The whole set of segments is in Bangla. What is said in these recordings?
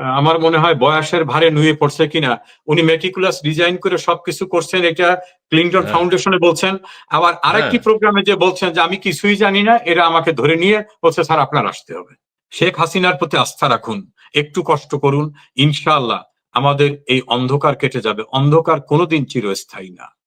আমার মনে হয় বয়সের ভারে নুয়ে পড়ছে কিনা। উনি মেটিকুলাস ডিজাইন করে সবকিছু করছেন এটা ক্লিন্টন হ্যাঁ। ফাউন্ডেশনে বলছেন। আবার আরেকটি হ্যাঁ। প্রোগ্রামে যে বলছেন যে আমি কিছুই জানি না এরা আমাকে ধরে নিয়ে বলছে স্যার আপনার আসতে হবে। শেখ হাসিনার প্রতি আস্থা রাখুন একটু কষ্ট করুন ইনশাআল্লাহ আমাদের এই অন্ধকার কেটে যাবে। অন্ধকার কোনোদিন চিরস্থায়ী না।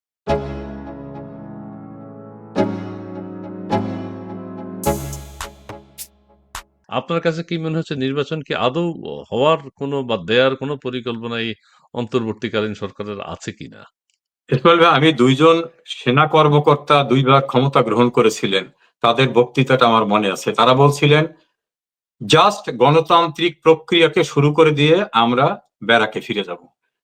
আপনার কাছে কি মনে হচ্ছে নির্বাচন কি আদৌ হওয়ার কোনো বা দেয়ার কোনো পরিকল্পনা এই অন্তর্বর্তীকালীন সরকারের আছে কিনা? আমি দুইজন সেনা কর্মকর্তা দুইবার ক্ষমতা গ্রহণ করেছিলেন। তাদের বক্তৃতাটা আমার মনে আছে। তারা বলছিলেন, জাস্ট গণতান্ত্রিক প্রক্রিয়াকে শুরু করে দিয়ে আমরা ব্যারাকে ফিরে যাব।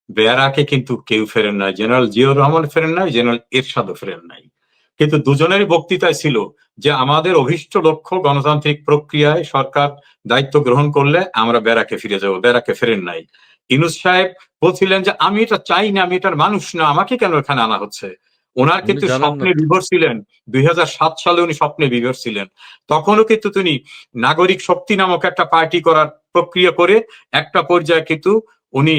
ব্যারাকে কিন্তু কেউ ফেরেন নাই। জেনারেল জিয়াউর রহমান ফেরেন নাই, জেনারেল এরশাদও ফেরেন নাই। কিন্তু দুজনেরই বক্তৃতায় ছিল যে আমাদের অভিষ্ট লক্ষ্য গণতান্ত্রিক প্রক্রিয়ায় সরকার দায়িত্ব গ্রহণ করলে আমরা ব্যারাকে ফিরে যাব ব্যারাকে ফেরেন নাই। ইনুস সাহেব বলছিলেন যে আমি এটা চাই না আমি এটার মানুষ না আমাকে কেন এখানে আনা হচ্ছে? ওনার কিন্তু স্বপ্নে বিভোর ছিলেন দুই হাজার সাত সালে উনি স্বপ্নে বিভোর ছিলেন। তখনও কিন্তু তিনি নাগরিক শক্তি নামক একটা পার্টি করার প্রক্রিয়া করে একটা পর্যায়ে কিন্তু উনি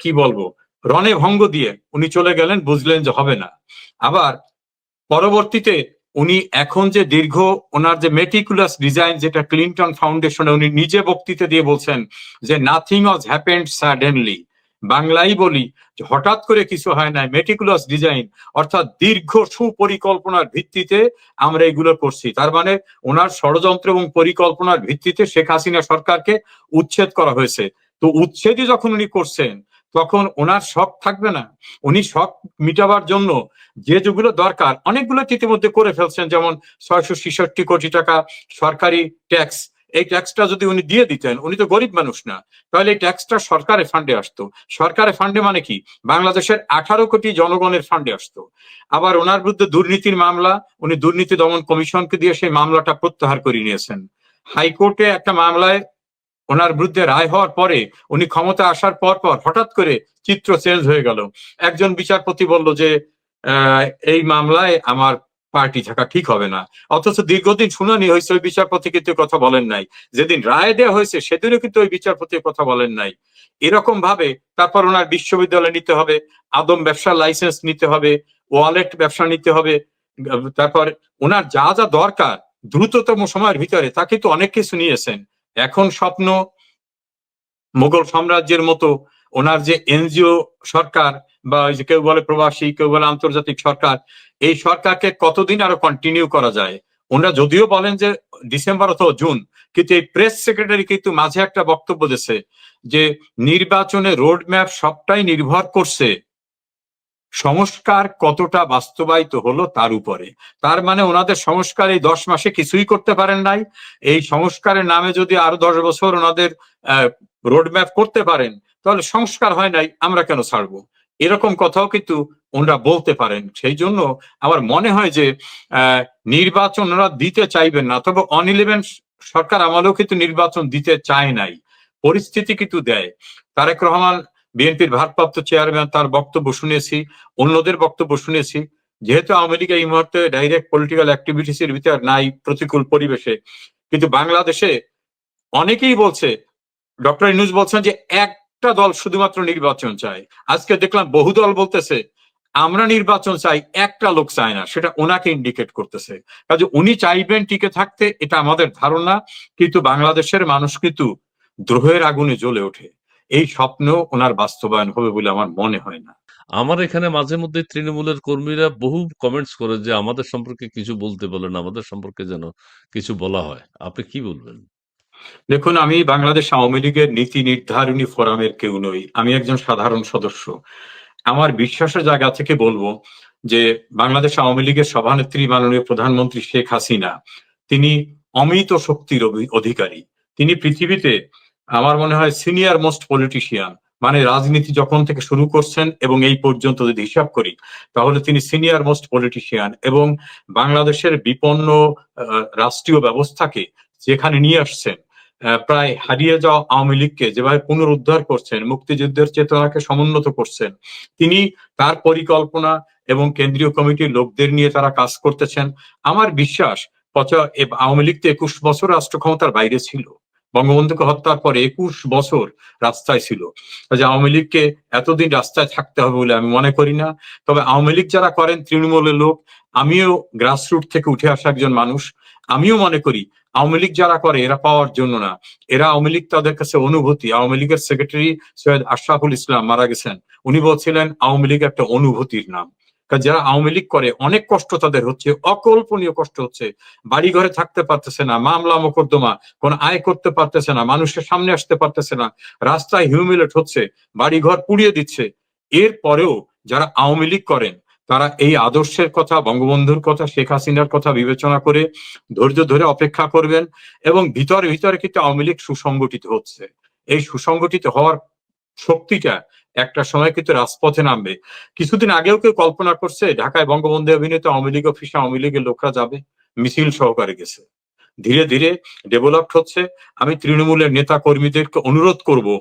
কি বলব রণে ভঙ্গ দিয়ে উনি চলে গেলেন বুঝলেন যে হবে না। আবার পরবর্তীতে উনি এখন যে দীর্ঘ ওনার যে মেটিকুলাস ডিজাইন যেটা ক্লিন্টন ফাউন্ডেশনে উনি নিজে বক্তৃতা দিয়ে বলছেন যে নাথিং ওয়াজ হ্যাপেন্ড সাডেনলি বাংলাই বলি হঠাৎ করে কিছু হয় না মেটিকুলাস ডিজাইন অর্থাৎ দীর্ঘ সুপরিকল্পনার ভিত্তিতে আমরা এগুলো করছি। তার মানে ওনার ষড়যন্ত্র এবং পরিকল্পনার ভিত্তিতে শেখ হাসিনা সরকারকে উচ্ছেদ করা হয়েছে। তো উচ্ছেদই যখন উনি করছেন তখন ওনার শখ থাকবে না। উনি শখ মিটাবার জন্য যে যেগুলো দরকার, অনেকগুলো ইতিমধ্যে করে ফেলছেন, যেমন ছয়শো ছেষট্টি কোটি টাকা সরকারি ট্যাক্স। এই ট্যাক্সটা যদি উনি দিয়ে দিতেন, উনি তো গরিব মানুষ না, তাহলে এই ট্যাক্সটা সরকারের ফান্ডে আসতো। সরকারের ফান্ডে মানে কি? বাংলাদেশের আঠারো কোটি জনগণের ফান্ডে আসতো। আবার ওনার বিরুদ্ধে দুর্নীতির মামলা, উনি দুর্নীতি দমন কমিশনকে দিয়ে সেই মামলাটা প্রত্যাহার করে নিয়েছেন। হাইকোর্টে একটা মামলায় ওনার বিরুদ্ধে রায় হওয়ার পরে উনি ক্ষমতা আসার পর পর হঠাৎ করে চিত্র চেঞ্জ হয়ে গেল। একজন বিচারপতি বলল যে এই মামলায় আমার পার্টি থাকা ঠিক হবে না। অথচ দীর্ঘদিন শুনানি হয়েছে, ওই বিচারপতি কিন্তু কথা বলেন নাই। যেদিন রায় দেওয়া হয়েছে, সেদিনও কিন্তু ওই বিচারপতি কথা বলেন নাই। এরকম ভাবে তারপর ওনার বিশ্ববিদ্যালয় নিতে হবে, আদম ব্যবসার লাইসেন্স নিতে হবে ওয়ালেট ব্যবসা নিতে হবে, তারপর ওনার যা যা দরকার দ্রুততম সময়ের ভিতরে তা কিন্তু অনেক কিছু নিয়েছেন। এখন স্বপ্ন মুঘল সাম্রাজ্যের মতো ওনার যে এনজিও সরকার বা ওই যে কেউ বলে প্রবাসী, কেউ বলে আন্তর্জাতিক সরকার, এই সরকারকে কতদিন আরও কন্টিনিউ করা যায়? ওনারা যদিও বলেন যে ডিসেম্বর অথবা জুন, কিন্তু এই প্রেস সেক্রেটারি কিন্তু মাঝে একটা বক্তব্য দিয়েছে যে নির্বাচনে রোড ম্যাপ সবটাই নির্ভর করছে। সংস্কার কতটা বাস্তবায়িত হলো তার উপরে। তার মানে ওনাদের সংস্কার এই দশ মাসে কিছুই করতে পারেন নাই। এই সংস্কারের নামে যদি আরও দশ বছর ওনাদের রোড ম্যাপ করতে পারেন, তাহলে সংস্কার হয় নাই, আমরা কেন ছাড়বো? এরকম কথাও কিন্তু ওনারা বলতে পারেন। সেই জন্য আমার মনে হয় যে নির্বাচন ওনারা দিতে চাইবেন না, তবে অন ইলেভেন সরকার আমলেও কিন্তু নির্বাচন দিতে চায় নাই। পরিস্থিতি কিন্তু দেয়। তারেক রহমান বিএনপির ভারপ্রাপ্ত চেয়ারম্যান তার বক্তব্য শুনেছি, অন্যদের বক্তব্য শুনেছি। যেহেতু লীগ এই মুহূর্তে ডাইরেক্ট পলিটিক্যাল অ্যাক্টিভিটিস এর ভিতর নাই প্রতিকূল পরিবেশে। কিন্তু বাংলাদেশে অনেকেই বলছে, ডক্টর ইনুজ বলছেন যে একটা দল শুধুমাত্র নির্বাচন চায়। আজকে দেখলাম বহু দল বলতেছে, আমরা নির্বাচন চাই, একটা লোক চায় না, সেটা ওনাকে ইন্ডিকেট করতেছে। কাজে উনি চাইবেন টিকে থাকতে, এটা আমাদের ধারণা, কিন্তু বাংলাদেশের মানুষ কিন্তু দ্রোহের আগুনে জ্বলে ওঠে। এই স্বপ্ন ওনার বাস্তবায়ন হবে বলে আমার মনে হয় না। আমার এখানে মাঝে মধ্যে তৃণমূলের কর্মীরা বহু কমেন্টস করে যে আমাদের সম্পর্কে কিছু বলতে বলেন আমাদের সম্পর্কে যেন কিছু বলা হয়। আপনি কি বলবেন? দেখুন আমি বাংলাদেশ আওয়ামী লীগের নীতি নির্ধারণী ফোরামের কেউ নই। আমি একজন সাধারণ সদস্য। আমার বিশ্বাসের জায়গা থেকে বলব যে বাংলাদেশ আওয়ামী লীগের সভানেত্রী মাননীয় প্রধানমন্ত্রী শেখ হাসিনা তিনি অমিত শক্তির অধিকারী। তিনি পৃথিবীতে আমার মনে হয় সিনিয়র মোস্ট পলিটিশিয়ান মানে রাজনীতি যখন থেকে শুরু করছেন এবং এই পর্যন্ত যদি হিসাব করি, তাহলে তিনি সিনিয়র মোস্ট পলিটিশিয়ান এবং বাংলাদেশের বিপন্ন রাষ্ট্রীয় ব্যবস্থাকে যেখানে নিয়ে আসছেন প্রায় হারিয়ে যাওয়া আওয়ামী লীগকে যেভাবে পুনরুদ্ধার করছেন, মুক্তিযুদ্ধের চেতনাকে সমুন্নত করছেন, তিনি তার পরিকল্পনা এবং কেন্দ্রীয় কমিটির লোকদের নিয়ে তারা কাজ করতেছেন। আমার বিশ্বাস আওয়ামী লীগ তো একুশ বছর রাষ্ট্র ক্ষমতার বাইরে ছিল। বঙ্গবন্ধুকে হত্যার পরে একুশ বছর রাস্তায় ছিল। যে আওয়ামী লীগকে এতদিন রাস্তায় থাকতে হবে বলে আমি মনে করি না। তবে আওয়ামী লীগ যারা করেন, তৃণমূলের লোক, আমিও গ্রাসরুট থেকে উঠে আসা একজন মানুষ। আমিও মনে করি, আওয়ামী লীগ যারা করে, এরা পাওয়ার জন্য না। এরা আওয়ামী লীগ তাদের কাছে অনুভূতি। আওয়ামী লীগের সেক্রেটারি সৈয়দ আশরাফুল ইসলাম মারা গেছেন। উনি বলছিলেন, আওয়ামী লীগ একটা অনুভূতির নাম। কারণ যারা আওয়ামী লীগ করে, অনেক কষ্ট তাদের হচ্ছে, অকল্পনীয় কষ্ট হচ্ছে। বাড়ি ঘরে থাকতে পারতেছে না, মামলা মোকদ্দমা, কোন আয় করতে পারতেছে না মানুষের সামনে আসতে পারতেছে না, রাস্তায় হিউমিলেট হচ্ছে বাড়ি ঘর পুড়িয়ে দিচ্ছে। এর পরেও যারা আওয়ামী লীগ করেন, তারা এই আদর্শের কথা, বঙ্গবন্ধুর কথা, শেখ হাসিনার কথা বিবেচনা করে ধৈর্য ধরে অপেক্ষা করবেন এবং ভিতরে ভিতরে কিন্তু আওয়ামী লীগ সুসংগঠিত হচ্ছে। এই সুসংগঠিত হওয়ার শক্তিটা একটা সময় কিন্তু রাজপথে নামবে। কিছুদিন আগেও কেউ কল্পনা করছে, ঢাকায় বঙ্গবন্ধু অভিনীত আওয়ামী লীগ অফিসে আওয়ামী লীগের লোকরা যাবে। মিছিল সহকারে গেছে। ধীরে ধীরে ডেভেলপড হচ্ছে, আমি তৃণমূলের নেতা কর্মীদেরকে অনুরোধ করব,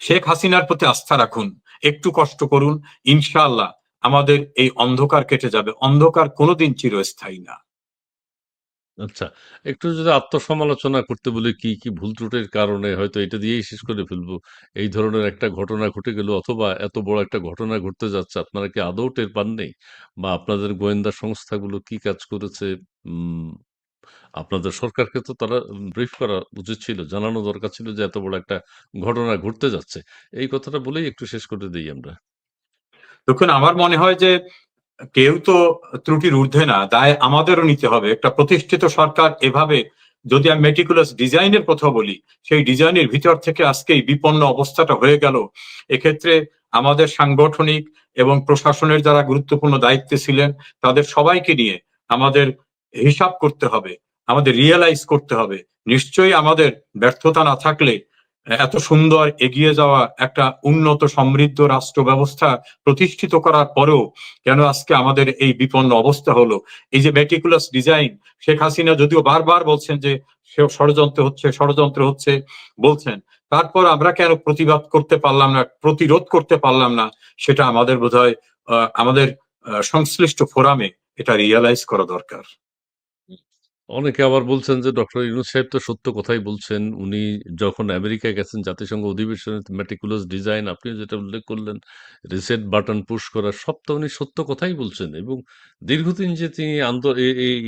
শেখ হাসিনার প্রতি আস্থা রাখুন, একটু কষ্ট করুন, ইনশাআল্লাহ আমাদের এই অন্ধকার কেটে যাবে। অন্ধকার কোনোদিন চিরস্থায়ী না। আচ্ছা একটু যদি আত্মসমালোচনা করতে বলি কি কি ভুল ত্রুটির কারণে হয়তো এটা দিয়েই শেষ করে ফেলব? এই ধরনের একটা ঘটনা ঘটে গেল অথবা এত বড় একটা ঘটনা ঘটতে যাচ্ছে আপনারা কি আদৌ টের পাননি? বা আপনাদের গোয়েন্দা সংস্থাগুলো কি কাজ করেছে? উম, আপনাদের সরকারকে তো তারা ব্রিফ করা উচিত ছিল জানানো দরকার ছিল যে এত বড় একটা ঘটনা ঘটতে যাচ্ছে। এই কথাটা বলেই একটু শেষ করে দিই আমরা। দেখুন আমার মনে হয় যে কেউ তো ত্রুটির ঊর্ধ্বে না দায় আমাদেরও নিতে হবে। একটা প্রতিষ্ঠিত সরকার এভাবে যদি আমি মেটিকুলাস ডিজাইনের কথা বলি, সেই ডিজাইনের ভিতর থেকে আজকে বিপন্ন অবস্থাটা হয়ে গেল। এক্ষেত্রে আমাদের সাংগঠনিক এবং প্রশাসনের যারা গুরুত্বপূর্ণ দায়িত্বে ছিলেন, তাদের সবাইকে নিয়ে আমাদের হিসাব করতে হবে, আমাদের রিয়েলাইজ করতে হবে। নিশ্চয়ই আমাদের ব্যর্থতা না থাকলে এত সুন্দর এগিয়ে যাওয়া একটা উন্নত সমৃদ্ধ রাষ্ট্র ব্যবস্থা প্রতিষ্ঠিত করার পরেও কেন আজকে আমাদের এই বিপন্ন অবস্থা হলো? এই যে মেটিকুলাস ডিজাইন শেখ হাসিনা যদিও বারবার বলছেন যে ষড়যন্ত্র হচ্ছে ষড়যন্ত্র হচ্ছে বলছেন তারপর আমরা কেন প্রতিবাদ করতে পারলাম না প্রতিরোধ করতে পারলাম না সেটা আমাদের আহ, আমাদের সংশ্লিষ্ট ফোরামে এটা রিয়েলাইজ করা দরকার। অনেকে আবার বলছেন যে ডক্টর ইউনুস সাহেব তো সত্য কথাই বলছেন। উনি যখন আমেরিকায় গেছেন জাতিসংঘ অধিবেশনে মেটিকুলাস ডিজাইন আপনিও যেটা উল্লেখ করলেন রিসেট বাটন পুশ করা সব তো উনি সত্য কথাই বলছেন এবং দীর্ঘদিন যে তিনি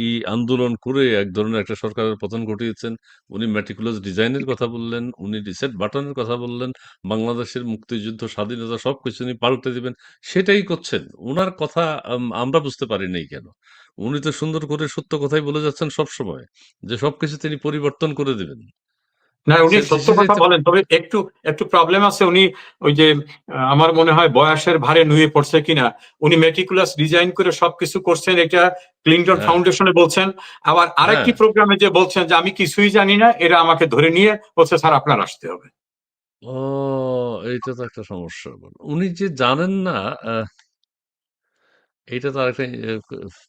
এই আন্দোলন করে এক ধরনের একটা সরকারের পতন ঘটিয়েছেন উনি মেটিকুলাস ডিজাইনের কথা বললেন উনি রিসেট বাটনের কথা বললেন বাংলাদেশের মুক্তিযুদ্ধ স্বাধীনতা সবকিছু উনি পাল্টে দিবেন সেটাই করছেন। ওনার কথা আম, আমরা বুঝতে পারি নাই কেন। উনি তো সুন্দর করে সত্য কথাই বলে যাচ্ছেন সব সময় যে সবকিছু তিনি পরিবর্তন করে দিবেন না উনি সত্য কথা বলেন তবে একটু একটু প্রবলেম আছে উনি ওই যে আমার মনে হয় বয়সের ভারে নুয়ে পড়ছে কিনা উনি মেটিকুলাস ডিজাইন করে সবকিছু করছেন এটা ক্লিন্টন হ্যাঁ। ফাউন্ডেশনে বলছেন আবার আরেকটি হ্যাঁ। প্রোগ্রামে যে বলছেন যে আমি কিছুই জানি না এরা আমাকে ধরে নিয়ে বলছে স্যার আপনার আসতে হবে ও এইটা তো একটা সমস্যা উনি যে জানেন না এইটা তো আরেকটা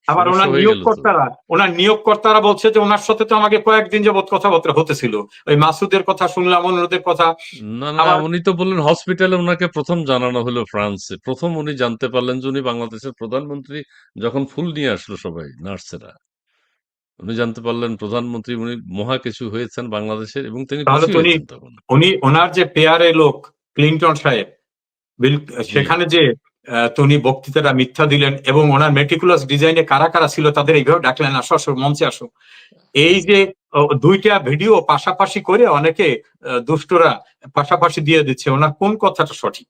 আবার ওনার নিয়োগকর্তারা ওনার নিয়োগকর্তারা বলছে যে ওনার সাথে তো আমাকে কয়েকদিন যাবত কথাবার্তা হতেছিল। ওই মাসুদের কথা শুনলাম অনুরোধের কথা। না না উনি তো বললেন হসপিটালে ওনাকে প্রথম জানানো হলো ফ্রান্সে। প্রথম উনি জানতে পারলেন যে উনি বাংলাদেশের প্রধানমন্ত্রী যখন ফুল নিয়ে আসলো সবাই নার্সেরা। উনি জানতে পারলেন প্রধানমন্ত্রী উনি মহা কিছু হয়েছেন বাংলাদেশের এবং তিনি উনি- ওনার যে পেয়ারে লোক ক্লিন্টন সাহেব সেখানে যে আহ, তো বক্তৃতাটা মিথ্যা দিলেন এবং ওনার মেটিকুলাস ডিজাইনে কারা কারা ছিল তাদের এইভাবে ডাকলেন আসো আসো মঞ্চে আসো। এই যে দুইটা ভিডিও পাশাপাশি করে অনেকে দুষ্টরা পাশাপাশি দিয়ে দিচ্ছে ওনার কোন কথাটা সঠিক?